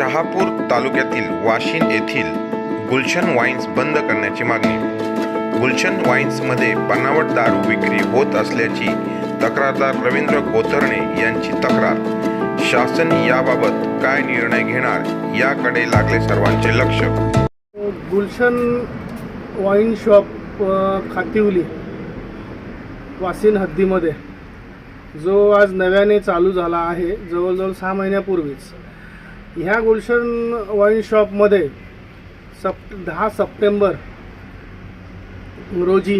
तालुक्यातील वाशिन येथील गुलशन वाईन्स बंद करण्याची मागणी. गुलशन वाईन्समध्ये बनावट दारू विक्री होत असल्याची तक्रारदार रवींद्र कोतरणे यांची तक्रार. शासन याबाबत काय निर्णय घेणार याकडे लागले सर्वांचे लक्ष. गुलशन वाईन शॉप खातिवली वासिन हद्दीमध्ये. जो आज नव्याने चालू झाला आहे जवळजवळ सहा महिन्यापूर्वीच. ह्या गुलशन वाईन शॉपमध्ये सप दहा सप्टेंबर रोजी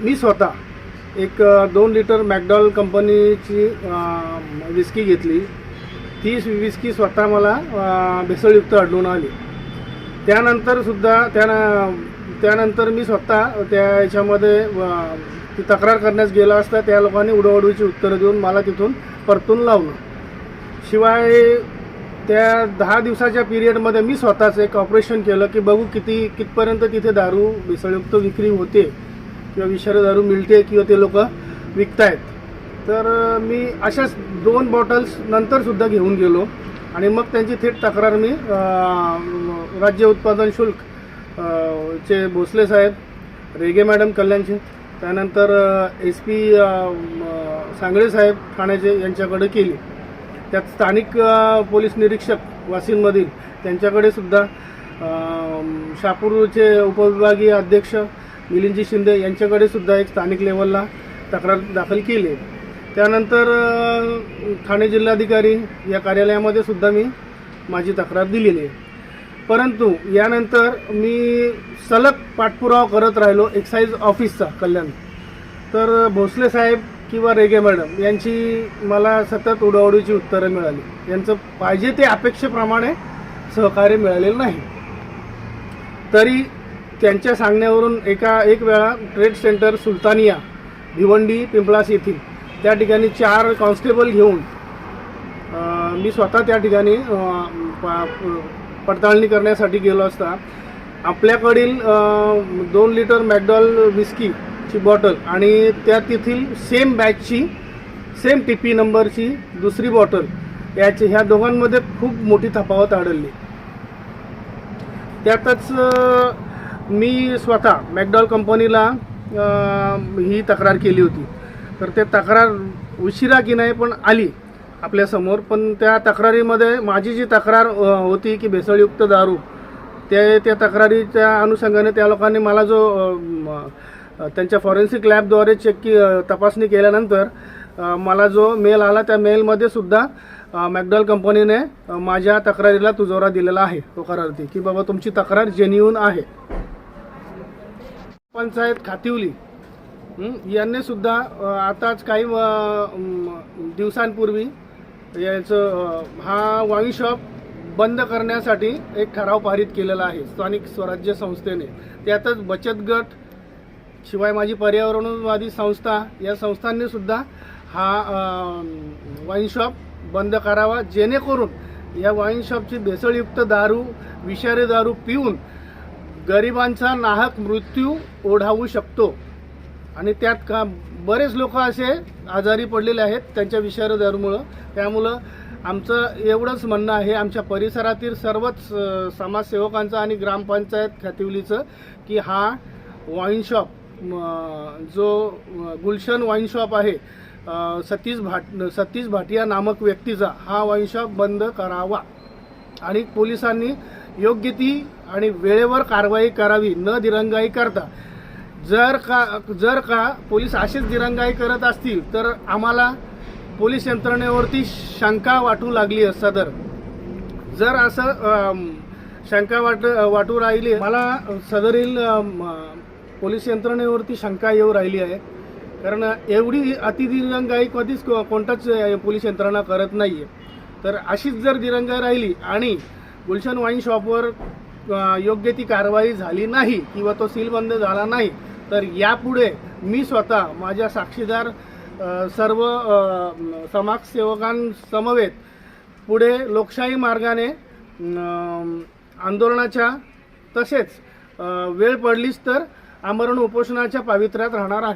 मी स्वतः एक दोन लिटर मॅकडॉल कंपनीची विस्की घेतली. ती विस्की स्वतः मला भेसळयुक्त आढळून आली. त्यानंतर सुद्धा त्यानंतर मी स्वतः त्या याच्यामध्ये ती तक्रार करण्यास गेला असता त्या लोकांनी उडवडूची उत्तरं देऊन मला तिथून परतून लावलं. शिवाय त्या दहा दिवसाच्या पिरियडमध्ये मी स्वतःच एक ऑपरेशन केलं की बघू किती कितपर्यंत तिथे दारू मिसळयुक्त विक्री होते किंवा विषारी दारू मिळते किंवा ते लोक विकतायत. तर मी अशाच दोन बॉटल्स नंतरसुद्धा घेऊन गेलो आणि मग त्यांची थेट तक्रार मी राज्य उत्पादन शुल्क चे भोसले साहेब रेगे मॅडम कल्याणचे त्यानंतर एस पी सांगळे साहेब ठाण्याचे यांच्याकडे केली. त्यात स्थानिक पोलीस निरीक्षक वाशिममधील त्यांच्याकडे सुद्धा शापूरचे उपविभागीय अध्यक्ष मिलिंदजी शिंदे यांच्याकडे सुद्धा एक स्थानिक लेवलला तक्रार दाखल केली आहे. त्यानंतर ठाणे जिल्हाधिकारी या कार्यालयामध्ये सुद्धा मी माझी तक्रार दिलेली आहे परंतु यानंतर मी सलग पाठपुरावा करत राहिलो एक्साईज ऑफिसचा कल्याण तर भोसले साहेब किंवा रेगे मॅडम यांची मला सतत उडवडीची उत्तरं मिळाली. यांचं पाहिजे ते अपेक्षेप्रमाणे सहकार्य मिळालेलं नाही. तरी त्यांच्या सांगण्यावरून एका एक वेळा ट्रेड सेंटर सुलतानिया भिवंडी पिंपळास येथील त्या ठिकाणी चार कॉन्स्टेबल घेऊन मी स्वतः त्या ठिकाणी पडताळणी करण्यासाठी गेलो असता आपल्याकडील दोन लिटर मॅकडॉल विस्कीची बॉटल आणि त्या तेथील सेम बॅचची सेम टी पी नंबरची दुसरी बॉटल याची ह्या दोघांमध्ये खूप मोठी तफावत आढळली. त्यातच मी स्वतः मॅकडॉल कंपनीला ही तक्रार केली होती. तर ते तक्रार उशिरा की नाही पण आली आपल्यासमोर पण त्या तक्रारीमध्ये माझी जी तक्रार होती की भेसळयुक्त दारू त्या त्या तक्रारीच्या अनुषंगाने त्या लोकांनी मला जो त्यांच्या फॉरेन्सिक लॅबद्वारे चेक की तपासणी केल्यानंतर मला जो मेल आला त्या मेलमध्ये सुद्धा मॅकडॉल कंपनीने माझ्या तक्रारीला तुजोरा दिलेला आहे होकारार्थी की बाबा तुमची तक्रार जेन्युन आहे. पंचायत खातिवली यांनी सुद्धा आताच काही दिवसांपूर्वी याचं हा वाईन शॉप बंद करण्यासाठी एक ठराव पारित केलेला आहे स्थानिक स्वराज्य संस्थेने. त्यातच बचत गट शिवाय माझी पर्यावरणवादी संस्था या संस्थांनी सुद्धा हा वाईन शॉप बंद करावा जेणेकरून या वाईन शॉपची भेसळयुक्त दारू विषारी दारू पिऊन गरिबांचा नाहक मृत्यू ओढावू शकतो. आणि त्यात का बरेच लोक असे आजारी पडलेले आहेत त्यांच्या विषारी दारूमुळं. त्यामुळं आमचं एवढंच म्हणणं आहे आमच्या परिसरातील सर्वच समाजसेवकांचं आणि ग्रामपंचायत खातिवलीचं की हा वाईन शॉप जो गुलशन वाईन शॉप आहे सतीश भाट सतीश भाटिया नामक व्यक्तीचा हा वाईन शॉप बंद करावा. आणि पोलिसांनी योग्य ती आणि वेळेवर कारवाई करावी न दिरंगाई करता. जर का जर का पोलीस अशीच दिरंगाई करत असतील तर आम्हाला पोलीस यंत्रणेवरती शंका वाटू लागली आहे सदर. जर असं शंका वाट वाटू राहिली मला सदरील पोलीस यंत्रणेवरती शंका येऊ राहिली आहे. कारण एवढी अतिदिरंगाई कधीच कोणताच पोलीस यंत्रणा करत नाही आहे तर अशीच जर दिरंगाई राहिली आणि गुलशन वाईन शॉपवर योग्य ती कारवाई झाली नाही किंवा तो सीलबंद झाला नाही तर यापुढे मी स्वतः माझ्या साक्षीदार सर्व समाजसेवकांसमवेत पुढे लोकशाही मार्गाने आंदोलनाच्या तसेच वेळ पडलीच तर आमरण उपोषणाच्या पावित्र्यात राहणार आहे.